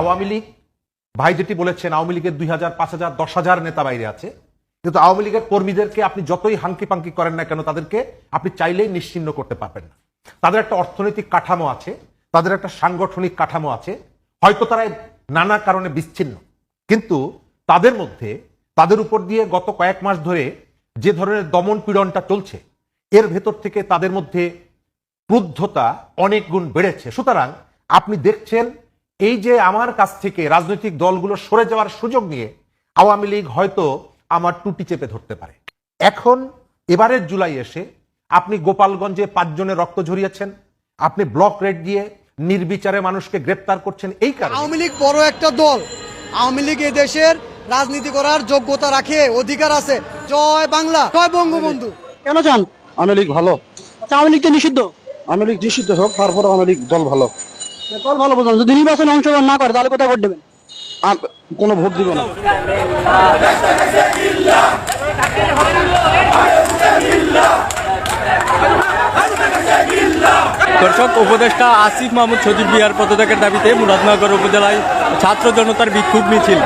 আওয়ামী লীগ, ভাই যেটি বলেছেন, আওয়ামী লীগের দুই হাজার, পাঁচ হাজার, দশ হাজার নেতা বাইরে আছে। কিন্তু আওয়ামী লীগের কর্মীদেরকে আপনি যতই হাঙ্কি পাঙ্কি করেন না কেন, তাদেরকে আপনি চাইলেই নিশ্চিন্ন করতে পারবেন না। তাদের একটা অর্থনৈতিক কাঠামো আছে, তাদের একটা সাংগঠনিক কাঠামো আছে, হয়তো তারা নানা কারণে বিচ্ছিন্ন। কিন্তু তাদের মধ্যে, তাদের উপর দিয়ে গত কয়েক মাস ধরে যে ধরনের দমন পীড়নটা চলছে, এর ভেতর থেকে তাদের মধ্যে ক্রুদ্ধতা অনেক গুণ বেড়েছে। সুতরাং আপনি দেখছেন, এই যে আমার কাছ থেকে রাজনৈতিক দলগুলো সরে যাওয়ার সুযোগ নিয়ে আওয়ামী লীগ হয়তো আমার টুটি চেপে ধরতে পারে। এখন এবারের জুলাই এসে আপনি গোপালগঞ্জে পাঁচজনের রক্ত ঝরিয়েছেন আপনি ব্লক রেড দিয়ে নির্বিচারে মানুষকে গ্রেপ্তার করছেন এই কারণে আওয়ামী লীগ বড় একটা দল আওয়ামী লীগ এই দেশের রাজনীতি করার যোগ্যতা রাখে অধিকার আছে জয় বাংলা জয় বঙ্গবন্ধু কেন চান আওয়ামী লীগ ভালো আচ্ছা, আওয়ামী লীগ তো নিষিদ্ধ আওয়ামী লীগ নিষিদ্ধ হোক তারপর আওয়ামী লীগ দল ভালো দল ভালো বলছেন যদি নির্বাচনে অংশগ্রহণ না করে তাহলে কোথায় ভোট দেবেন আর কোনো ভোট দিব না দর্শক উপদেষ্টা আসিফ মাহমুদ সজীব বিহার পদত্যাগের দাবিতে মুরাদনগর উপজেলায় ছাত্র জনতার বিক্ষোভ মিছিল।